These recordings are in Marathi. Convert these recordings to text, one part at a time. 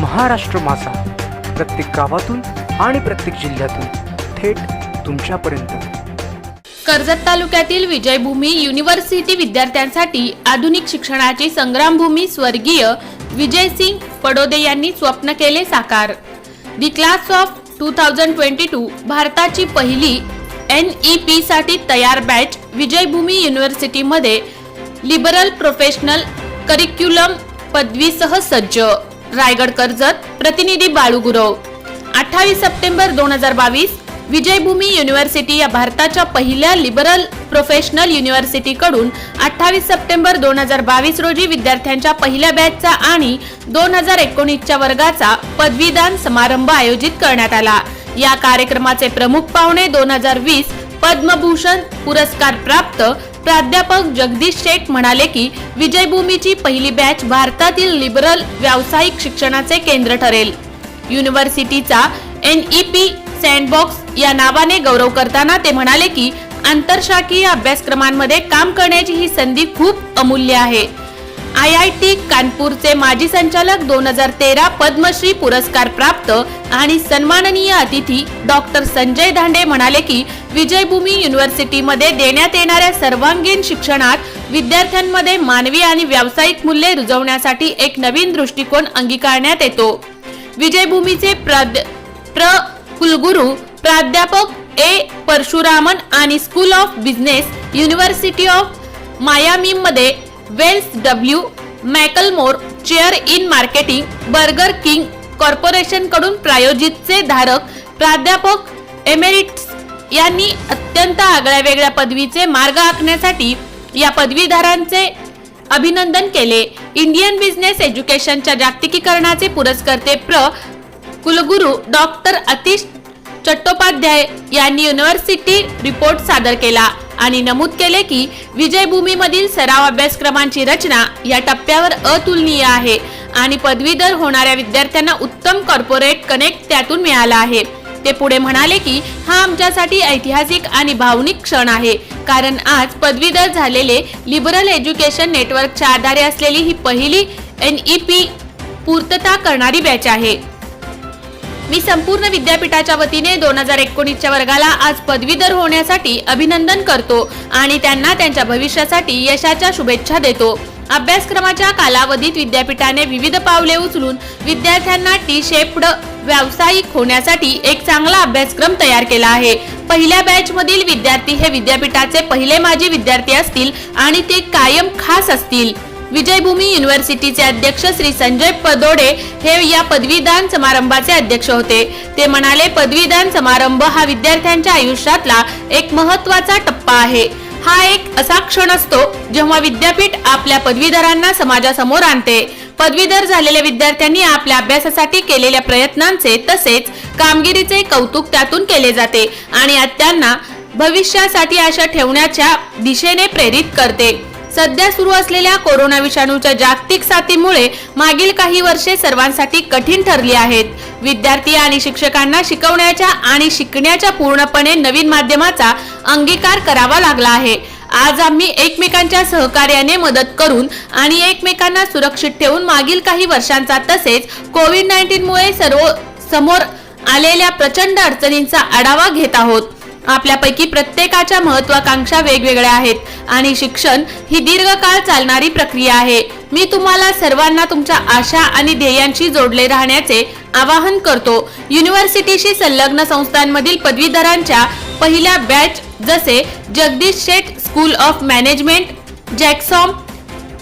महाराष्ट्र मासा प्रत्येक गावातून आणि प्रत्येक जिल्ह्यातून थेट तुमच्यापर्यंत. कर्जत तालुक्यातील विजयभूमी युनिव्हर्सिटी विद्यार्थ्यांसाठी आधुनिक शिक्षणाची संग्रामभूमी स्वर्गीय विजयसिंग पडोदे यांनी स्वप्न केले साकार. The class of two thousand twenty two भारताची पहिली एन ई पी साठी तयार बॅच विजयभूमी युनिव्हर्सिटीमध्ये लिबरल प्रोफेशनल करिक्युलम पदवीसह सज्ज. रायगड कर्जत प्रतिनिधी बाळू गुरव. अठ्ठावीस सप्टेंबर दोन हजार बावीस विजयभूमी युनिव्हर्सिटी या भारताच्या पहिल्या लिबरल प्रोफेशनल युनिव्हर्सिटीकडून अठ्ठावीस सप्टेंबर दोन हजार बावीस रोजी विद्यार्थ्यांच्या पहिल्या बॅचचा आणि दोन हजार एकोणीसच्या वर्गाचा पदवीदान समारंभ आयोजित करण्यात आला. या कार्यक्रमाचे प्रमुख पाहुणे दोन हजार वीस पद्मभूषण पुरस्कार प्राप्त प्राध्यापक जगदीश शेठ म्हणाले की विजयभूमीची पहिली बॅच भारतातील लिबरल व्यावसायिक शिक्षणाचे केंद्र ठरेल. युनिव्हर्सिटीचा एन ई पी सँडबॉक्स या नावाने गौरव करताना ते म्हणाले की आंतरशाखीय अभ्यासक्रमांमध्ये काम करण्याची ही संधी खूप अमूल्य आहे. आय आय टी कानपूरचे माजी संचालक दोन हजार तेरा पद्मश्री पुरस्कार प्राप्त आणि सन्माननीय अतिथी डॉक्टर संजय धांडे म्हणाले की विजयभूमी युनिव्हर्सिटीमध्ये देण्यात येणाऱ्या सर्वांगीण शिक्षणात विद्यार्थ्यांमध्ये मानवी आणि व्यावसायिक मूल्ये रुजवण्यासाठी एक नवीन दृष्टिकोन अंगीकारण्यात येतो. विजयभूमीचे प्राध्य प्र कुलगुरू प्राध्यापक ए. परशुरामन आणि school of business university of मायामीमध्ये Wells W McAlmore chair in marketing Burger King कॉर्पोरेशनकडून प्रायोजितचे धारक प्राध्यापक एमेरिट्स यांनी अत्यंत आगळ्या वेगळ्या पदवीचे मार्ग आखण्यासाठी या पदवीधरांचे अभिनंदन केले. इंडियन बिझनेस एज्युकेशनच्या जागतिकीकरणाचे पुरस्कर्ते प्र. कुलगुरू डॉक्टर अतिश चट्टोपाध्याय यांनी युनिव्हर्सिटी रिपोर्ट सादर केला. आणि नमूद केले की विजयभूमीमधील सराव अभ्यासक्रमांची रचना या टप्प्यावर अतुलनीय आहे आणि पदवीधर होणाऱ्या विद्यार्थ्यांना उत्तम कॉर्पोरेट कनेक्ट त्यातून मिळाला आहे. ते पुढे म्हणाले की हा आमच्यासाठी ऐतिहासिक आणि भावनिक क्षण आहे कारण आज पदवीधर झालेले लिबरल एज्युकेशन नेटवर्कच्या आधारे असलेली ही पहिली एन ई पी पूर्तता करणारी बॅच आहे. मी संपूर्ण विद्यापीठाच्या वतीने दोन हजार एकोणीसच्या वर्गाला आज पदवीधर होण्यासाठी अभिनंदन करतो आणि त्यांना त्यांच्या भविष्यासाठी यशाच्या शुभेच्छा देतो. अभ्यासक्रमाच्या कालावधीत विद्यापीठाने विविध पावले उचलून विद्यार्थ्यांना टी शेप्ड व्यावसायिक होण्यासाठी एक चांगला अभ्यासक्रम तयार केला आहे. पहिल्या बॅच मधील विद्यार्थी हे विद्यापीठाचे पहिले माजी विद्यार्थी असतील आणि ते कायम खास असतील. विजयभूमी युनिव्हर्सिटीचे अध्यक्ष श्री संजय पदोडे हे या पदवीदान समारंभाचे अध्यक्ष होते. ते म्हणाले पदवीदान समारंभ हा विद्यार्थ्यांच्या आयुष्यातला एक महत्त्वाचा टप्पा आहे. हा एक असा क्षण असतो जेव्हा विद्यापीठ आपल्या पदवीधरांना समाजासमोर आणते. पदवीधर झालेल्या विद्यार्थ्यांनी आपल्या अभ्यासासाठी केलेल्या प्रयत्नांचे तसेच कामगिरीचे कौतुक त्यातून केले जाते आणि त्यांना भविष्यासाठी आशा ठेवण्याच्या दिशेने प्रेरित करते. सध्या सुरू असलेल्या कोरोना विषाणूच्या जागतिक साथीमुळे मागील काही वर्षे सर्वांसाठी कठीण ठरली आहेत. विद्यार्थी आणि शिक्षकांना शिकवण्याच्या आणि शिकण्याच्या पूर्णपणे नवीन माध्यमाचा अंगीकार करावा लागला आहे. आज आम्ही एकमेकांच्या सहकार्याने मदत करून आणि एकमेकांना सुरक्षित ठेवून मागील काही वर्षांचा तसेच कोविड नाईन्टीन मुळे सर्व समोर आलेल्या प्रचंड अडचणींचा आढावा घेत आहोत. आपल्यापैकी प्रत्येकाच्या महत्वाकांक्षा वेगवेगळ्या आहेत. आणि शिक्षण ही दीर्घकाळ चालणारी प्रक्रिया आहे. मी तुम्हाला सर्वांना तुमच्या आशा आणि ध्येयांशी जोडले राहण्याचे आवाहन करतो. युनिव्हर्सिटीशी संलग्न संस्थांमधील पदवीधरांच्या पहिल्या बॅच जसे Jagdish Sheth school of management जॅक्सॉम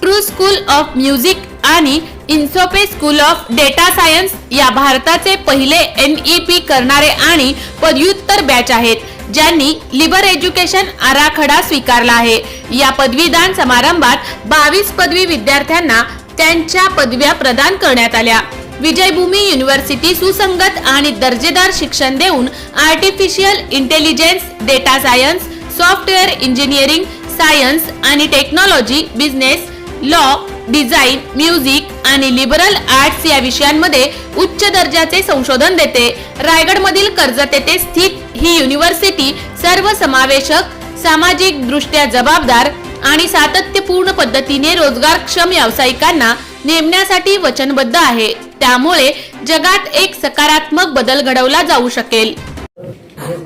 true school of music आणि INSOFE school of data science या भारताचे पहिले एन ई पी करणारे आणि पदव्युत्तर बॅच आहेत. ज्यांनी लिबर एज्युकेशन आराखडा स्वीकारला आहे. या पदवीदान समारंभात बावीस पदवी विद्यार्थ्यांना त्यांच्या पदव्या प्रदान करण्यात आल्या. विजयभूमी युनिव्हर्सिटी सुसंगत आणि दर्जेदार शिक्षण देऊन artificial intelligence data science software engineering science आणि technology business law design music आणि लिबरल आर्ट्स या विषयांमध्ये उच्च दर्जाचे संशोधन देते. रायगडमधील कर्जत येथे स्थित ही युनिव्हर्सिटी सर्वसमावेशक सामाजिक दृष्ट्या जबाबदार आणि सातत्यपूर्ण पद्धतीने रोजगारक्षम व्यावसायिकांना नेमण्यासाठी वचनबद्ध आहे. त्यामुळे जगात एक सकारात्मक बदल घडवला जाऊ शकेल.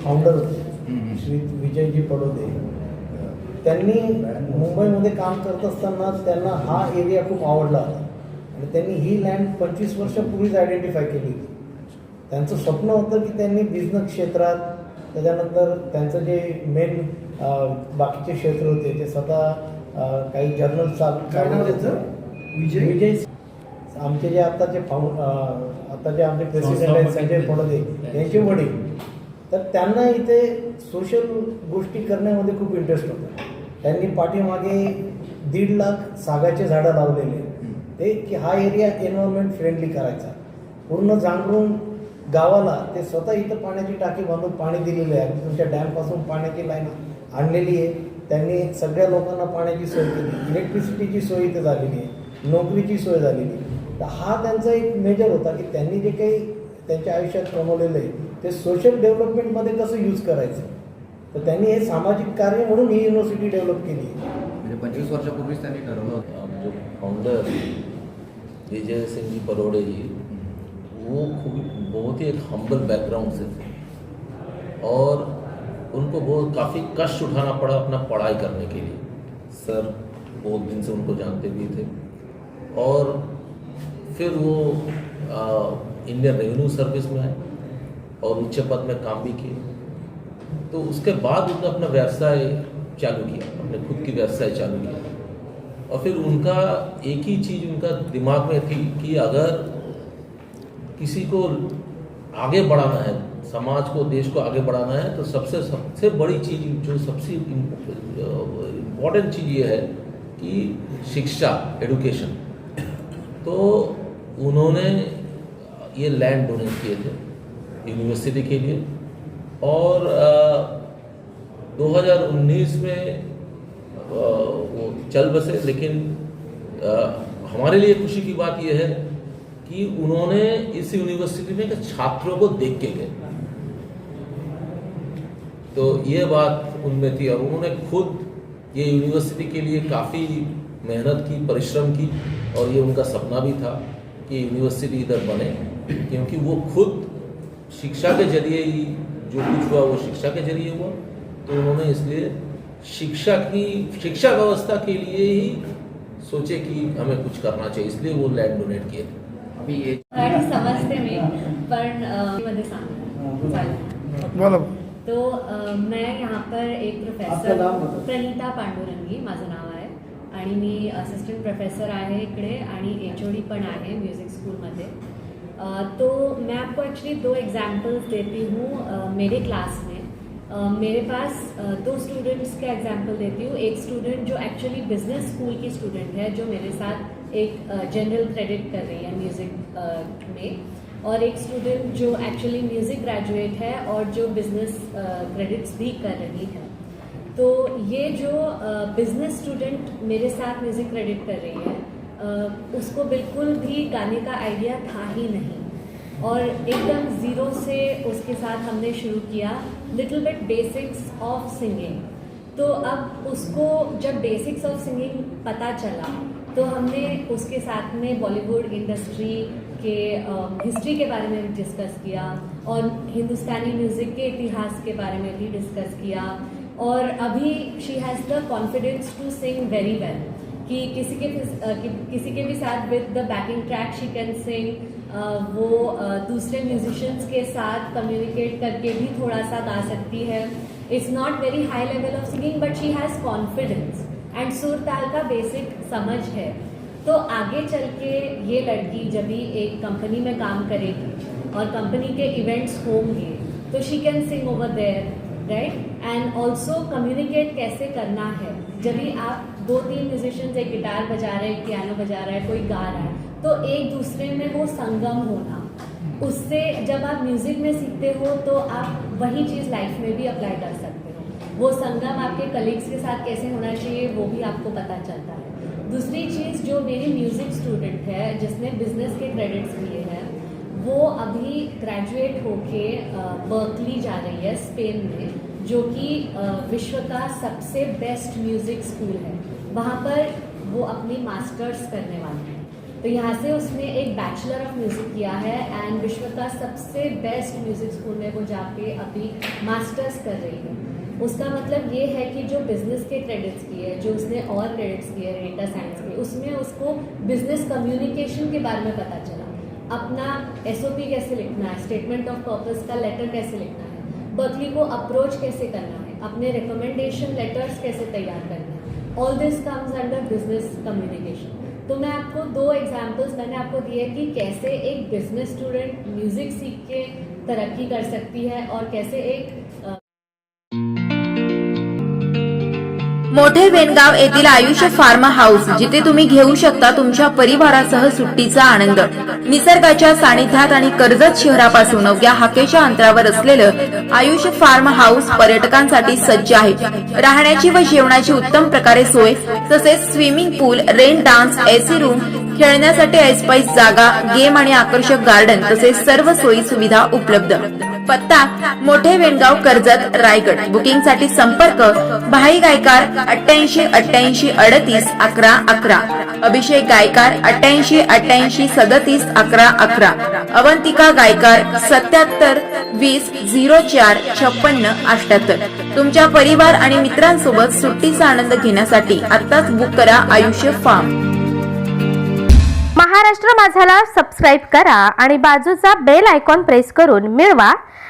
फाउंडर श्री विजयजी पडोदे त्यांनी मुंबईमध्ये काम करत असताना त्यांना हा एरिया खूप आवडला होता. आणि त्यांनी ही लँड पंचवीस वर्षापूर्वीच आयडेंटिफाय केली होती. त्यांचं स्वप्न होतं की त्यांनी बिझनेस क्षेत्रात त्याच्यानंतर त्यांचं जे मेन बाकीचे क्षेत्र होते ते स्वतः काही जर्नल चालू? विजय? विजय आमचे जे आताचे फाउंड आता जे आमचे प्रेसिडेंट आहेत संजय पडोदे यांचे वडील. तर त्यांना इथे सोशल गोष्टी करण्यामध्ये खूप इंटरेस्ट होता. त्यांनी पाठीमागे दीड लाख सागाचे झाडं लावलेले. आहेत. ते की हा एरिया एन्व्हायरमेंट फ्रेंडली करायचा. पूर्ण जांभरून गावाला ते स्वतः इथं पाण्याची टाकी बांधून पाणी दिलेलं आहे. तुमच्या डॅमपासून पाण्याची लाईन आणलेली आहे. त्यांनी सगळ्या लोकांना पाण्याची सोय केली. इलेक्ट्रिसिटीची सोय इथं झालेली आहे. नोकरीची सोय झालेली आहे. तर हा त्यांचा एक मेजर होता की त्यांनी जे काही त्यांच्या आयुष्यात कमवलेलं आहे ते सोशल डेव्हलपमेंटमध्ये कसं यूज करायचं? तर त्यांनी हे सामाजिक कार्य म्हणून ही युनिव्हर्सिटी डेव्हलप केली. आहे म्हणजे पंचवीस वर्षापूर्वीच त्यांनी ठरवलं होतं. हम फाउंडर विजय सिंगजी जी वो खूब बहुत ही एक हम्बल बैकग्राउंड से थे। और उनको बहुत काफ़ी कष्ट उठाना पड़ा अपना पढ़ाई करने के लिए। सर बहुत दिन से उनको जानते भी थे। और फिर वो इंडियन रेवेन्यू सर्विस में आए और उच्च पद में काम भी किए। तो उसके बाद उन्होंने अपना व्यवसाय चालू किया, अपने खुद की व्यवसाय चालू किया। और फिर उनका एक ही चीज़ उनका दिमाग में थी कि अगर किसी को आगे बढ़ाना है समाज को देश को आगे बढ़ाना है तो सबसे सबसे बड़ी चीज़ जो सबसे इम्पोर्टेंट चीज़ ये है कि शिक्षा एडुकेशन तो उन्होंने ये लैंड डोनेट किए थे यूनिवर्सिटी के लिए. और अ, 2019 में अ, वो चल बसे लेकिन अ, हमारे लिए खुशी की बात यह है कि उन्होंने इस यूनिवर्सिटी में छात्रों को देख के गए। तो ये बात उनमें थी और उन्होंने खुद ये यूनिवर्सिटी के लिए काफ़ी मेहनत की, परिश्रम की और ये उनका सपना भी था कि यूनिवर्सिटी इधर बने, क्योंकि वो खुद शिक्षा के ज़रिए ही जो कुछ हुआ, वो शिक्षा के ज़रिए हुआ। तो उन्होंने इसलिए शिक्षा की, शिक्षा व्यवस्था के लिए ही सोचे कि हमें कुछ करना चाहिए, इसलिए वो लैंड डोनेट किए थे। मराठी समजते मी। पण मध्ये सांग तो मैं यहाँ पर एक प्रोफेसर. प्रणिता पांडुरंगी माझं नाव आहे. आणि मी असिस्टंट प्रोफेसर आहे इकडे आणि एच ओ डी पण आहे म्यूज़िक स्कूलमध्ये तो मैं आपको एक्चुअली दो एग्जांपल्स देती हूँ मेरे क्लास में. मेरे पास दो स्टूडेंट्स का एग्जांपल देती हूँ. एक स्टूडेंट जो एक्चुअली बिजनेस स्कूल की स्टूडेंट है जो मेरे साथ एक जनरल क्रेडिट कर रही है म्यूज़िक में। और एक स्टूडेंट जो एक्चुअली म्यूज़िक ग्रेजुएट है और जो बिज़नेस क्रेडिट्स भी कर रही है। तो ये जो बिज़नेस स्टूडेंट मेरे साथ म्यूज़िक क्रेडिट कर रही है अ, उसको बिल्कुल भी गाने का आइडिया था ही नहीं। और एकदम ज़ीरो से उसके साथ हमने शुरू KIA little bit basics of singing तो अब उसको जब बेसिक्स ऑफ़ सिंगिंग पता चला तो हमने उसके साथ में बॉलीवुड इंडस्ट्री के हिस्ट्री के बारे में भी डिस्कस किया और हिंदुस्तानी म्यूज़िक के इतिहास के बारे में भी डिस्कस किया। और अभी she has the confidence to sing very well कि किसी के कि, किसी के भी साथ with the backing track she can sing वो दूसरे म्यूजिशंस के साथ कम्युनिकेट करके भी थोड़ा सा गा सकती है। It's not very high level of singing but she has confidence and सुर ताल का बेसिक समझ है। तो आगे चल के ये लड़की जब भी एक कंपनी में काम करेगी और कंपनी के इवेंट्स होंगे तो she can sing over there right and also communicate कैसे करना है? जब भी आप दो तीन म्यूजिशियंस एक गिटार बजा रहे हैं पियानो बजा रहा है, कोई गा रहा है तो एक दूसरे में वो संगम होना। उससे जब आप म्यूज़िक में सीखते हो तो आप वही चीज़ लाइफ में भी अप्लाई कर सकते वो संगम आपके कलीग्स के साथ कैसे होना चाहिए, वो भी आपको पता चलता है। दूसरी चीज़, जो मेरी म्यूज़िक स्टूडेंट है, जिसने बिज़नेस के क्रेडिट्स लिए हैं, वो अभी ग्रेजुएट होके बर्कली जा रही है स्पेन में, जो कि विश्व का सबसे बेस्ट म्यूज़िक स्कूल है। वहाँ पर वो अपनी मास्टर्स करने वाली है। तो यहाँ से उसने एक बैचलर ऑफ़ म्यूज़िक किया है एंड विश्व का सबसे बेस्ट म्यूज़िक स्कूल में वो जाके अभी मास्टर्स कर रही है। उसका मतलब ये है कि जो बिज़नेस के क्रेडिट्स किए, जो उसने और क्रेडिट्स किए हैं डेटा साइंस के, उसमें उसको बिज़नेस कम्युनिकेशन के बारे में पता चला। अपना एसओपी कैसे लिखना है स्टेटमेंट ऑफ़ पर्पस का लेटर कैसे लिखना है बर्कली को अप्रोच कैसे करना है, अपने रिकमेंडेशन लेटर्स कैसे तैयार करना है all this comes under business communication तो मैं आपको दो एग्जांपल्स मैंने आपको दिए कि कैसे एक बिज़नेस स्टूडेंट म्यूज़िक सीख के तरक्की कर सकती है और कैसे एक मोठे वेनगाव येथील आयुष्य फार्म हाऊस जिथे तुम्ही घेऊ शकता तुमच्या परिवारासह सुट्टीचा आनंद. निसर्गाच्या सानिध्यात आणि कर्जत शहरापासून अवघ्या हाकेच्या अंतरावर असलेलं आयुष्य फार्म हाऊस पर्यटकांसाठी सज्ज आहे. राहण्याची व जेवणाची उत्तम प्रकारे सोय तसेच swimming pool rain dance AC room खेळण्यासाठी ऐसपाईस जागा गेम आणि आकर्षक गार्डन तसेच सर्व सोयी सुविधा उपलब्ध. पत्ता मोठे वेणगाव कर्जत रायगड. बुकिंगसाठी संपर्क भाई गायकार अठ्ठ्याऐंशी अठ्ठ्याऐंशी अडतीस अकरा अकरा. अभिषेक गायकार अठ्ठ्याऐंशी अठ्ठ्याऐंशी सदतीस अकरा अकरा. अवंतिका गायकार सत्याहत्तर वीस झिरो चार छप्पन्न अठ्याहत्तर तुमच्या परिवार आणि मित्रांसोबत सुट्टीचा आनंद घेण्यासाठी आत्ताच बुक करा आयुष्य फार्म महाराष्ट्र माझाला सबस्क्राईब करा आणि बाजूचा बेल आयकॉन प्रेस करून मिळवा.